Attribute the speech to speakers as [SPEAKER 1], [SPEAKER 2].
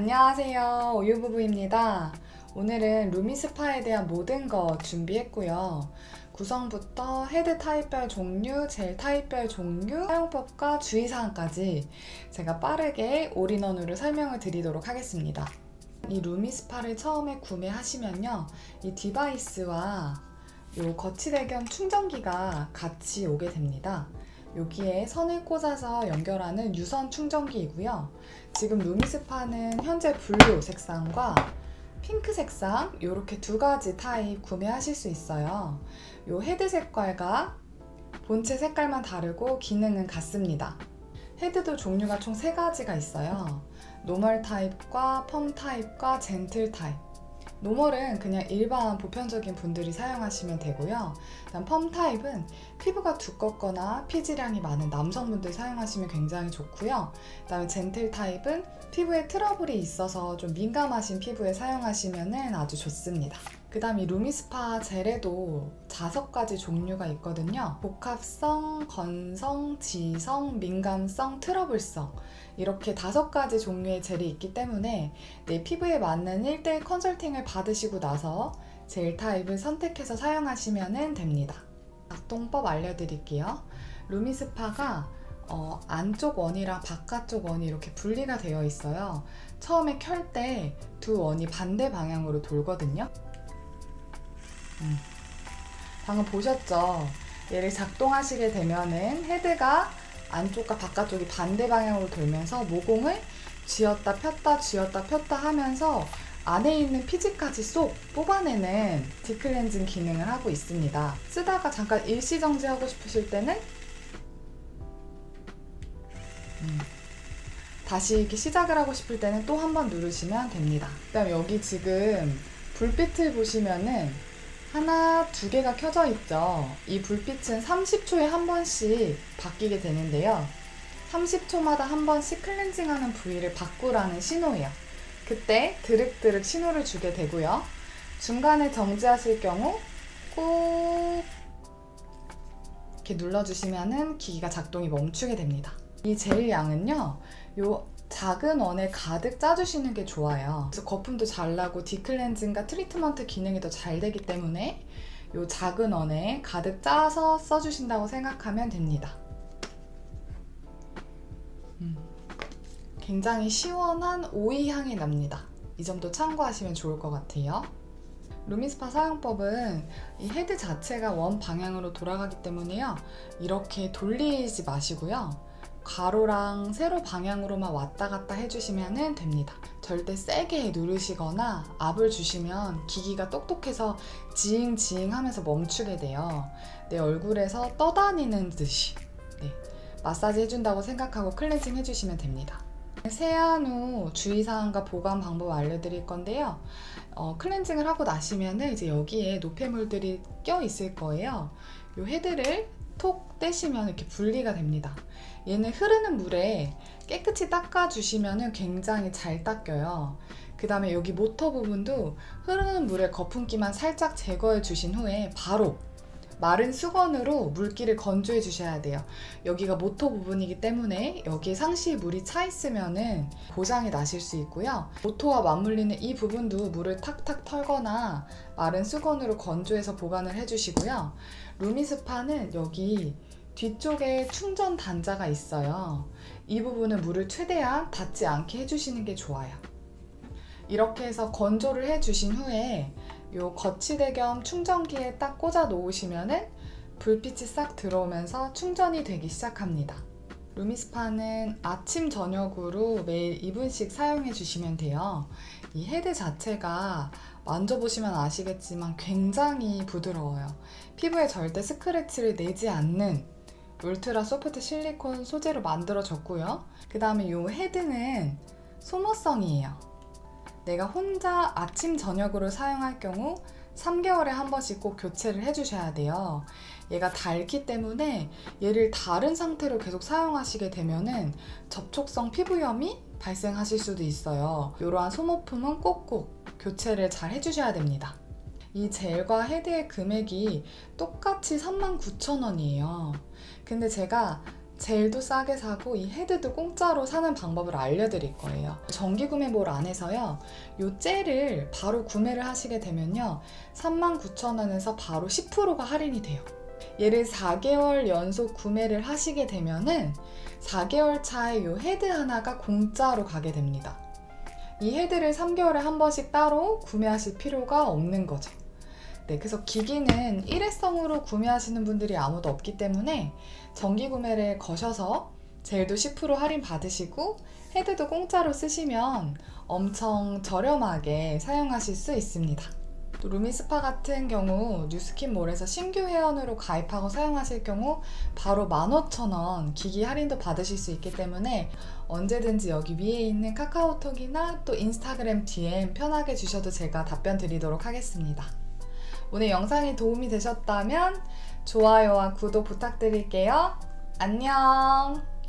[SPEAKER 1] 안녕하세요. 오유부부입니다. 오늘은 루미스파에 대한 모든 거 준비했고요. 구성부터 헤드 타입별 종류, 젤 타입별 종류, 사용법과 주의사항까지 제가 빠르게 올인원으로 설명을 드리도록 하겠습니다. 이 루미스파를 처음에 구매하시면요. 이 디바이스와 요 거치대 겸 충전기가 같이 오게 됩니다. 여기에 선을 꽂아서 연결하는 유선 충전기이고요. 지금 루미스파는 현재 블루 색상과 핑크 색상 이렇게 두 가지 타입 구매하실 수 있어요. 요 헤드 색깔과 본체 색깔만 다르고 기능은 같습니다. 헤드도 종류가 총세 가지가 있어요. 노멀 타입과 펌 타입과 젠틀 타입. 노멀은 그냥 일반 보편적인 분들이 사용하시면 되고요. 일단 펌 타입은 피부가 두껍거나 피지량이 많은 남성분들 사용하시면 굉장히 좋고요. 그다음에 젠틀 타입은 피부에 트러블이 있어서 좀 민감하신 피부에 사용하시면 아주 좋습니다. 그 다음 이 루미스파 젤에도 다섯 가지 종류가 있거든요. 복합성, 건성, 지성, 민감성, 트러블성. 이렇게 다섯 가지 종류의 젤이 있기 때문에 내 피부에 맞는 1대1 컨설팅을 받으시고 나서 젤 타입을 선택해서 사용하시면 됩니다. 작동법 알려드릴게요. 루미스파가 어, 안쪽 원이랑 바깥쪽 원이 이렇게 분리가 되어 있어요. 처음에 켤 때 두 원이 반대 방향으로 돌거든요. 음. 방금 보셨죠? 얘를 작동하시게 되면은 헤드가 안쪽과 바깥쪽이 반대 방향으로 돌면서 모공을 쥐었다 폈다 쥐었다 폈다 하면서 안에 있는 피지까지 쏙 뽑아내는 디클렌징 기능을 하고 있습니다. 쓰다가 잠깐 일시정지하고 싶으실 때는 음, 다시 이렇게 시작을 하고 싶을 때는 또 한 번 누르시면 됩니다. 그다음 여기 지금 불빛을 보시면은 하나, 두 개가 켜져 있죠. 이 불빛은 30초에 한 번씩 바뀌게 되는데요. 30초마다 한 번씩 클렌징하는 부위를 바꾸라는 신호예요. 그때 드륵드륵 신호를 주게 되고요. 중간에 정지하실 경우 꾹 이렇게 눌러주시면은 기기가 작동이 멈추게 됩니다. 이 젤 양은요, 요 작은 원에 가득 짜주시는 게 좋아요. 그래서 거품도 잘 나고 디클렌징과 트리트먼트 기능이 더 잘 되기 때문에 요 작은 원에 가득 짜서 써주신다고 생각하면 됩니다. 음, 굉장히 시원한 오이 향이 납니다. 이 점도 참고하시면 좋을 것 같아요. 루미스파 사용법은 이 헤드 자체가 원 방향으로 돌아가기 때문에요. 이렇게 돌리지 마시고요. 가로랑 세로 방향으로만 왔다 갔다 해주시면 됩니다. 절대 세게 누르시거나 압을 주시면 기기가 똑똑해서 지잉지잉 하면서 멈추게 돼요. 내 얼굴에서 떠다니는 듯이 네, 마사지 해준다고 생각하고 클렌징 해주시면 됩니다. 세안 후 주의사항과 보관 방법 알려드릴 건데요. 어, 클렌징을 하고 나시면 이제 여기에 노폐물들이 껴 있을 거예요. 이 헤드를 톡 떼시면 이렇게 분리가 됩니다. 얘는 흐르는 물에 깨끗이 닦아주시면 굉장히 잘 닦여요. 그 다음에 여기 모터 부분도 흐르는 물에 거품기만 살짝 제거해 주신 후에 바로 마른 수건으로 물기를 건조해 주셔야 돼요. 여기가 모터 부분이기 때문에 여기에 상시 물이 차 있으면은 고장이 나실 수 있고요. 모터와 맞물리는 이 부분도 물을 탁탁 털거나 마른 수건으로 건조해서 보관을 해주시고요. 루미스파는 여기 뒤쪽에 충전 단자가 있어요. 이 부분은 물을 최대한 닿지 않게 해주시는 게 좋아요. 이렇게 해서 건조를 해주신 후에 요 거치대 겸 충전기에 딱 꽂아 놓으시면은 불빛이 싹 들어오면서 충전이 되기 시작합니다. 루미스파는 아침 저녁으로 매일 2분씩 사용해 주시면 돼요. 이 헤드 자체가 만져보시면 아시겠지만 굉장히 부드러워요. 피부에 절대 스크래치를 내지 않는 울트라 소프트 실리콘 소재로 만들어졌고요. 그 다음에 이 헤드는 소모성이에요. 내가 혼자 아침 저녁으로 사용할 경우 3개월에 한 번씩 꼭 교체를 해주셔야 돼요. 얘가 닳기 때문에 얘를 다른 상태로 계속 사용하시게 되면은 접촉성 피부염이 발생하실 수도 있어요. 이러한 소모품은 꼭꼭 교체를 잘 해주셔야 됩니다. 이 젤과 헤드의 금액이 똑같이 39,000원이에요. 근데 제가 젤도 싸게 사고 이 헤드도 공짜로 사는 방법을 알려드릴 거예요. 정기구매몰 안에서요. 이 젤을 바로 구매를 하시게 되면요. 39,000원에서 바로 10%가 할인이 돼요. 얘를 4개월 연속 구매를 하시게 되면은 4개월 차에 이 헤드 하나가 공짜로 가게 됩니다. 이 헤드를 3개월에 한 번씩 따로 구매하실 필요가 없는 거죠. 네, 그래서 기기는 일회성으로 구매하시는 분들이 아무도 없기 때문에 정기 구매를 거셔서 젤도 10% 할인 받으시고 헤드도 공짜로 쓰시면 엄청 저렴하게 사용하실 수 있습니다. 또 루미스파 같은 경우 뉴스킨몰에서 신규 회원으로 가입하고 사용하실 경우 바로 15,000원 기기 할인도 받으실 수 있기 때문에 언제든지 여기 위에 있는 카카오톡이나 또 인스타그램 DM 편하게 주셔도 제가 답변 드리도록 하겠습니다. 오늘 영상이 도움이 되셨다면 좋아요와 구독 부탁드릴게요. 안녕!